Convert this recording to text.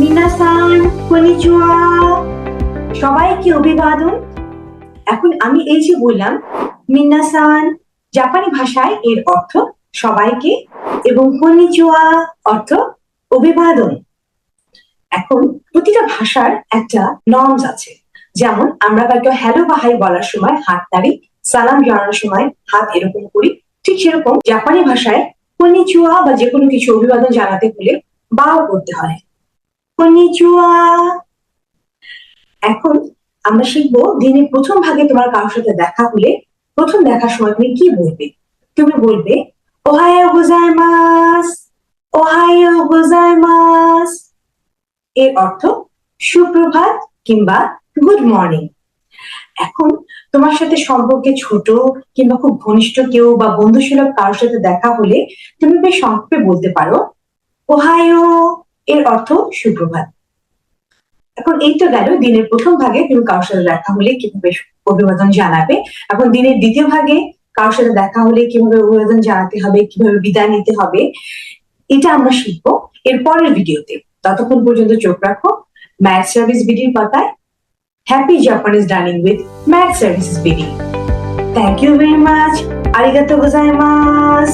মিনাসান সবাইকে অভিবাদন। এখন আমি এই যে বললাম মিনাসান জাপানি ভাষায় এর অর্থ সবাইকে এবং কনিচুয়া অর্থ অভিবাদন। এখন প্রতিটা ভাষার একটা নর্মস আছে। যেমন আমরা কাউকে হ্যালো বা হাই বলার সময় হাত নাড়ি সালাম জানানোর সময় হাত এরকম করি। ঠিক সেরকম জাপানি ভাষায় কনিচুয়া বা যে কোনো কিছু অভিবাদন জানাতে হলে বাও করতে হয়। এখন আমরা শিখব দিনের প্রথম ভাগে তোমার কারোর সাথে দেখা হলে প্রথম দেখার সময় তুমি কি বলবে? তুমি বলবে ওহায়ো গোজাইমাস ওহায়ো গোজাইমাস এর অর্থ, সুপ্রভাত কিংবা গুড মর্নিং। এখন তোমার সাথে সম্পর্কে ছোট কিংবা খুব ঘনিষ্ঠ কেউ বা বন্ধুসুলভ কারোর সাথে দেখা হলে তুমি বেশ সংক্ষেপে বলতে পারো ওহায়ো এর অর্থ সুপ্রভাত। এখন এই তো গেল দিনের প্রথম ভাগে তুমি কারোর সাথে দেখা হলে কীভাবে অভিবাদন জানাবে? এখন দিনের দ্বিতীয় ভাগে, কারোর সাথে দেখা হলে কীভাবে অভিবাদন জানাতে হবে, কীভাবে বিদায় নিতে হবে, এটা আমরা শিখব এর পরের ভিডিওতে। ততক্ষণ পর্যন্ত চোখ রাখো, ম্যাথ সার্ভিস বিডির পাতায়, happy Japanese ডার্নিং with math services BD. Thank you very much আরিগাতো গোজাইমাস।